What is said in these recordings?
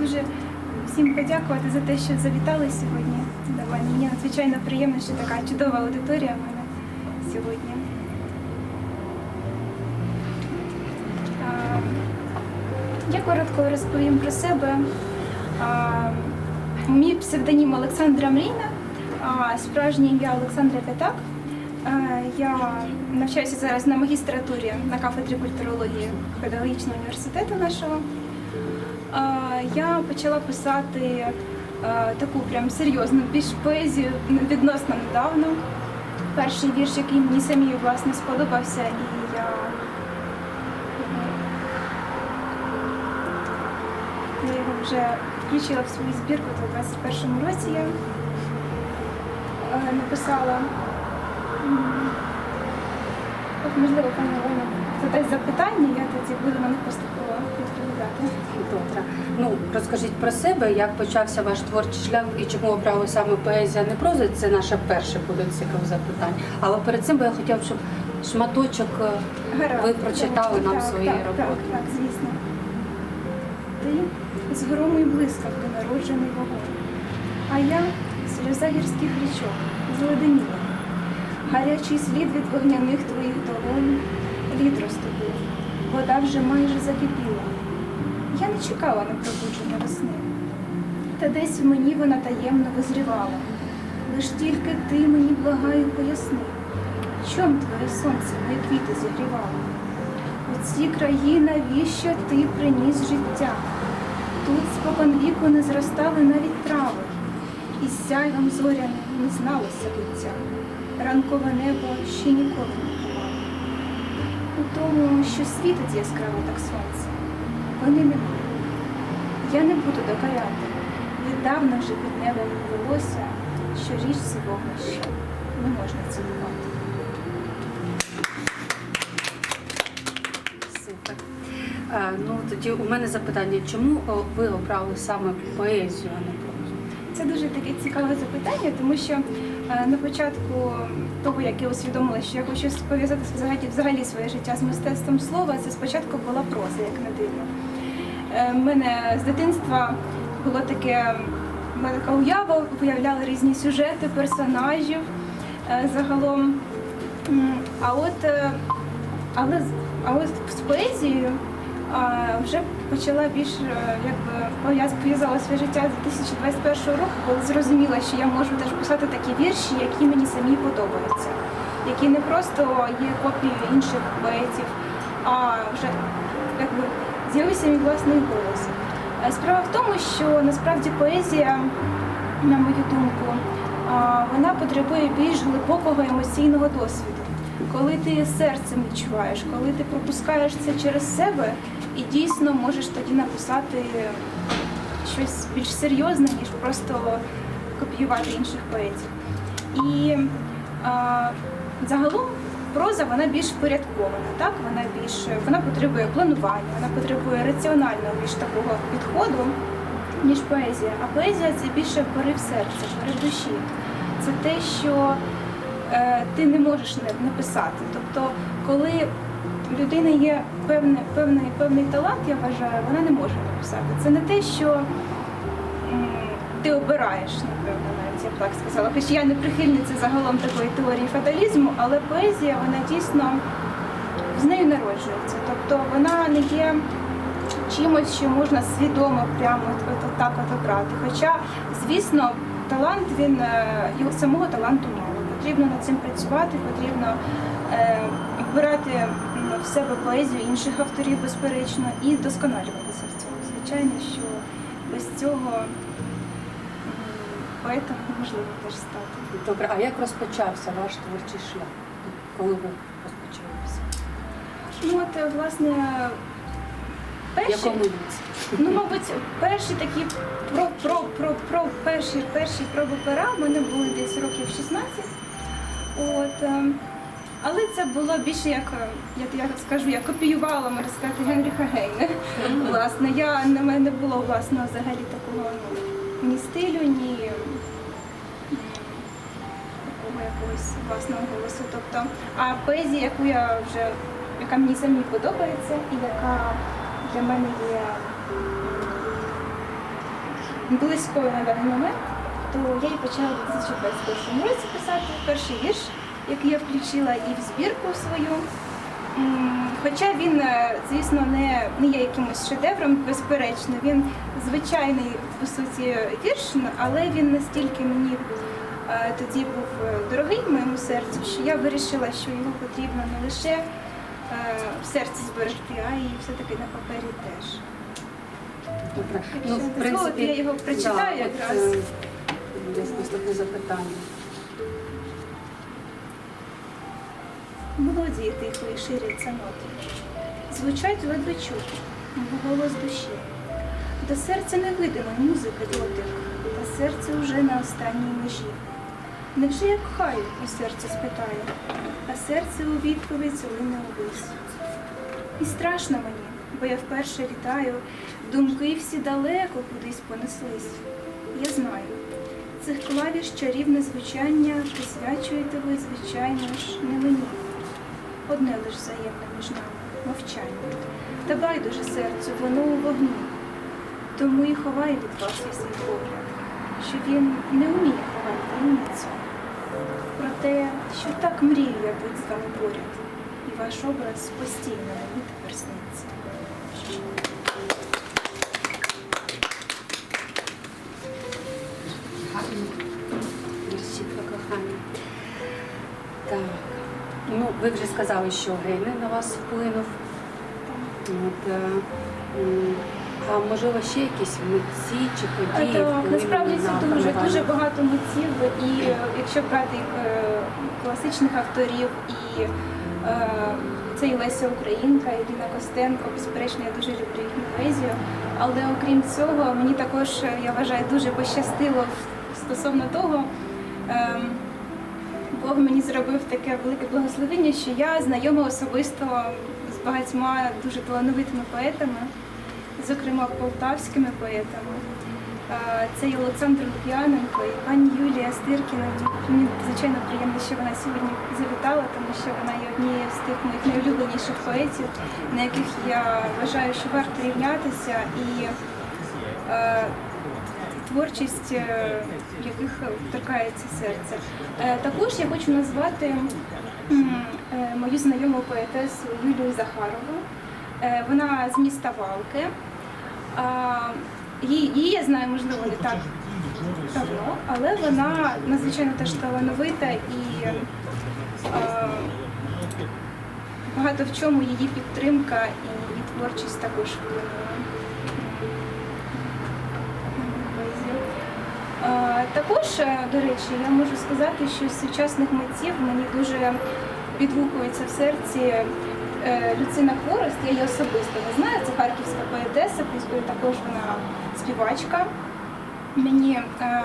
дуже всім подякувати за те, що завітали сьогодні до мене. Мені надзвичайно приємно, що така чудова аудиторія в мене сьогодні. Я коротко розповім про себе. Мій псевдонім Олександра Мрійна, а справжнє ім'я Олександра П'ятак. Я навчаюся зараз на магістратурі на кафедрі культурології педагогічного університету нашого. Я почала писати е, таку прям серйозну більш поезію відносно недавно. Перший вірш, який мені самій власне сподобався, і я я його вже включила в свою збірку, в 21-му році я е, написала. От, можливо, пані Олена задасть запитання, я тоді буду на них поступово відповідати. Добре. Ну розкажіть про себе, як почався ваш творчий шлях і чому обрали саме поезія, не проза. Це наше перше буде цикл запитань. Але перед цим би я хотіла, б, щоб шматочок е, Гаразд. ви прочитали нам Так, свої так, роботи. Так, так, звісно. Ти з грому блискавки народжений вогонь, а я сльоза гірських річок, зледеніла. Гарячий слід від вогняних твоїх долонь, лід розтопив, вода вже майже закипіла. Я не чекала на пробудження весни, та десь в мені вона таємно визрівала. Лиш тільки ти мені благаю поясни, чом твоє сонце мої квіти зігрівало? У ці краї навіщо ти приніс життя? Тут спокон віку не зростали навіть трави, і сяйвом зоряним не зналося буття. Ранкове небо ще ніколи не. У тому, що світить яскраво так сонце, вони немає. Я не буду докоряти. Віддавна вже під небом велося, що річці вогнище не можна цілувати. Супер. Е, Ну тоді у мене запитання, чому о, ви обрали саме поезію, а не прозу? Це дуже таке цікаве запитання, тому що е, на початку того, як я усвідомила, що я хочу пов'язати взагалі, своє життя з мистецтвом слова, це спочатку була проза, як не дивно. Е, В мене з дитинства було таке, в така уява, виявляли різні сюжети, персонажів е, загалом. А от, е, але, а от з поезією вже почала більш е, якби пов'яз- пов'язала своє життя з 2021 року, коли зрозуміла, що я можу теж писати такі вірші, які мені самі подобаються, які не просто є копією інших поетів, а вже якби з'явився мій власний голос. Е, Справа в тому, що насправді поезія, на мою думку, вона потребує більш глибокого емоційного досвіду. Коли ти серцем відчуваєш, коли ти пропускаєш це через себе і дійсно можеш тоді написати щось більш серйозне, ніж просто копіювати інших поетів. І а, загалом проза вона більш впорядкована, так? Вона більш вона потребує планування, вона потребує раціонального більш такого підходу, ніж поезія. А поезія це більше порив серця, порив душі. Це те, що ти не можеш не, не писати. Тобто, коли в людини є певне, певний, певний талант, я вважаю, вона не може написати. Це не те, що ти обираєш, напевно, навіть я б так сказала. Хоч я не прихильниця загалом такої теорії фаталізму, але поезія вона дійсно з нею народжується. Тобто вона не є чимось, що можна свідомо прямо от, от, так от обрати. Хоча, звісно, талант він е, його самого таланту мало. Потрібно над цим працювати, потрібно е, вбирати в себе поезію інших авторів, безперечно, і вдосконалюватися в цьому. Звичайно, що без цього поетом неможливо теж стати. Добре, а як розпочався ваш творчий шлях? Коли ви розпочали писати? Ну от, е, власне, перші, ну, мабуть, перші такі про, про, про, про перші, перші проби пера в мене були десь років 16. От, е, але це було більше як, е, я так скажу, я копіювала, можна сказати, Генріха Гейне. Власне, я на мене не було власного взагалі такого ну, ні стилю, ні такого якогось власного голосу. Тобто, а поезія, яку я вже, яка мені самі подобається, і яка для мене є близькою на даний момент, то я її почала в 2021 році писати перший вірш, який я включила і в збірку свою. Хоча він, е, звісно, не, не є якимось шедевром, безперечно, він звичайний по суті вірш, але він настільки мені е, тоді був е, дорогий моєму серцю, що я вирішила, що його потрібно не лише в серці зберегти, а й все-таки на папері теж. Добре. Якщо дозволите, я його прочитаю да, от, якраз. Десь наступне запитання. Мелодії тихої ширяться ноти, звучать ледве чути, мов голос душі. До серця невидимої музики дотик, та серце уже на останній межі. Невже як хай у серці спитає, а серце у відповідь злине увись. І страшно мені, бо я вперше літаю, думки всі далеко кудись понеслись. Я знаю, цих клавіш чарівне звучання присвячуєте ви, звичайно ж, не мені. Одне лиш взаємне між нами мовчання. Та байдуже серцю, воно у вогні. Тому і ховає від вас я свій погляд, що він не вміє ховати таємницю. Про те, що так мрію я бути з вами поряд, і ваш образ постійно мені тепер сниться. Ви вже сказали, що Гейне на вас вплинув. От, е, а можливо ще якісь митці чи події? Так, насправді на це дуже дуже багато митців, і е, якщо брати е, класичних авторів, і це і Леся Українка, і Ліна Костенко, безперечно, я дуже люблю їхню поезію. Але окрім цього, мені також я вважаю дуже пощастило стосовно того. Бог мені зробив таке велике благословення, що я знайома особисто з багатьма дуже талановитими поетами, зокрема полтавськими поетами. Це і Олександр Лук'яненко, і пані Юлія Стиркіна. Мені звичайно приємно, що вона сьогодні завітала, тому що вона є однією з тих моїх найулюбленіших поетів, на яких я вважаю, що варто рівнятися, і творчість е, яких торкається серце. Е, Також я хочу назвати е, мою знайому поетесу Юлію Захарову. Вона з міста Валки. Її, я знаю, можливо, не так давно, але вона надзвичайно теж талановита і багато в чому її підтримка і творчість також вплинула. Також, е, до речі, я можу сказати, що з сучасних митців мені дуже відгукується в серці е, Люцина Хворост, я її особисто не знаю, це харківська поетеса, також вона співачка. Мені е,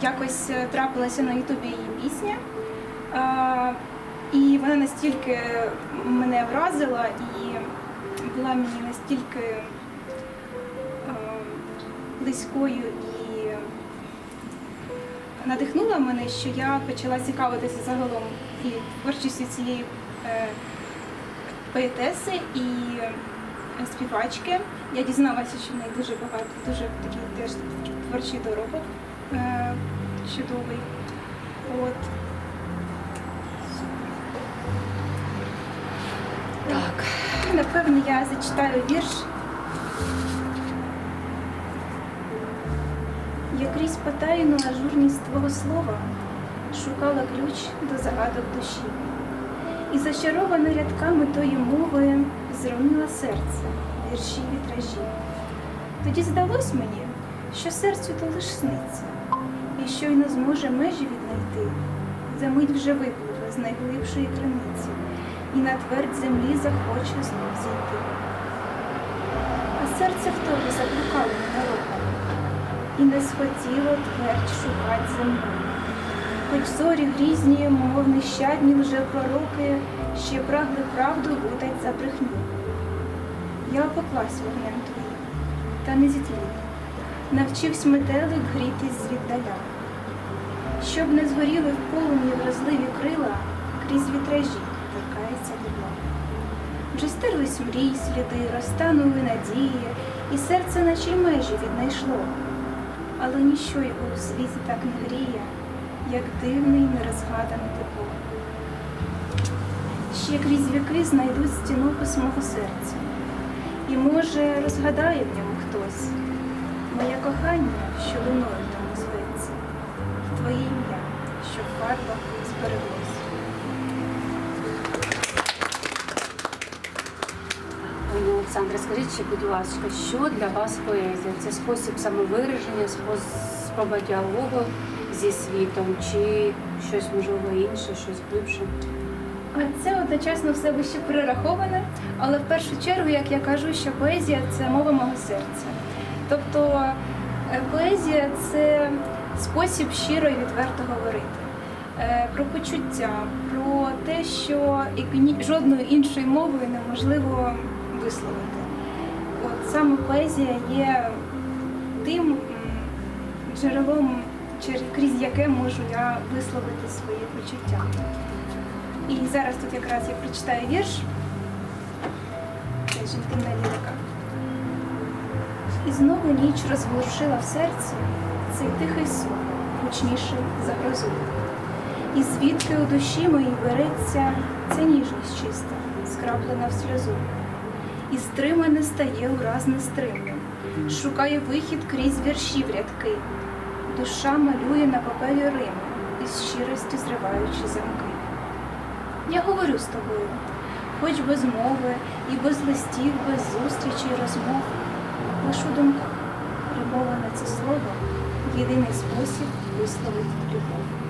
якось трапилася на Ютубі її пісня. І вона настільки мене вразила і була мені настільки е, близькою і надихнула мене, що я почала цікавитися загалом і творчістю цієї е, поетеси і е, співачки. Я дізналася, що в неї дуже багато, дуже такий теж творчий доробок е, чудовий. От. Так. Напевно, я зачитаю вірш. Я крізь потаєну ажурність твого слова шукала ключ до загадок душі. І зачарована рядками тої мови зронила серце, вірші вітражі. Тоді здалось мені, що серцю то лиш сниться, і щойно зможе межі віднайти, за мить вже випливе з найглибшої криниці, і на твердь землі захоче знов зійти. А серце в тобі заблукало ненароком, і не схотіло твердь шукать землю. Хоч зорі грізні, мов нещадні вже пророки, ще прагли правду видать за брехню. Я опеклась вогнем твоїм, та не зітлів, навчився метелик грітись звіддаля, щоб не згоріли в полум'ї вразливі крила, крізь вітражі торкається любов. Вже стерлись мрій сліди, розтанули надії, і серце наче й межі віднайшло. Але ніщо його у світі так не гріє, як дивний нерозгаданий тепло. Ще крізь віки знайдуть стіну мого серця, і, може, розгадає в ньому хтось моє кохання, що луною тому зветься, твоє ім'я, що в фарбах збереглось. Олександре, скажіть будь ласка, що для вас поезія? Це спосіб самовираження, спроба діалогу зі світом, чи щось можливо інше, щось глибше? Це одночасно все вище перераховане, але в першу чергу, як я кажу, що поезія це мова мого серця. Тобто е, поезія це спосіб щиро і відверто говорити. Е, Про почуття, про те, що жодною іншою мовою неможливо висловити. От саме поезія є тим джерелом, крізь яке можу я висловити свої почуття. І зараз тут якраз я прочитаю вірш. Це жінкина лірика. І знову ніч розворушила в серці цей тихий сон, гучніший за грозу. І звідки у душі моїй береться ця ніжність чиста, скраплена в сльозу. І стримане стає ураз нестримним, шукає вихід крізь віршів рядки. Душа малює на папері Рими, із щирості зриваючи замки. Я говорю з тобою, хоч без мови, і без листів, без зустрічей, розмов, лиш у думках примовлене це слово єдиний спосіб висловити любов.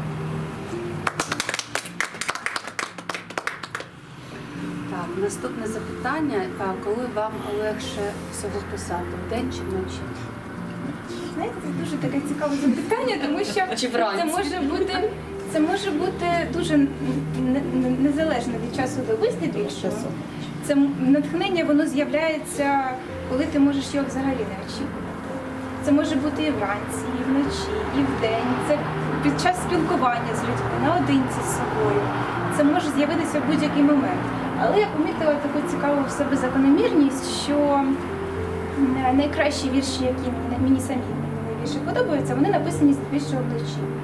Наступне запитання. А коли вам легше всього писати, вдень чи вночі? Знаєте, це дуже таке цікаве запитання, тому що Чи вранці? це може бути. Це може бути дуже незалежно від часу доби здебільшого. Це м- натхнення воно з'являється, коли ти можеш його взагалі не очікувати. Це може бути і вранці, і вночі, і вдень. Це під час спілкування з людьми, наодинці з собою. Це може з'явитися в будь-який момент. Але я помітила таку цікаву в себе закономірність, що найкращі вірші, які мені- самі найбільше подобаються, вони написані здебільшого вночі.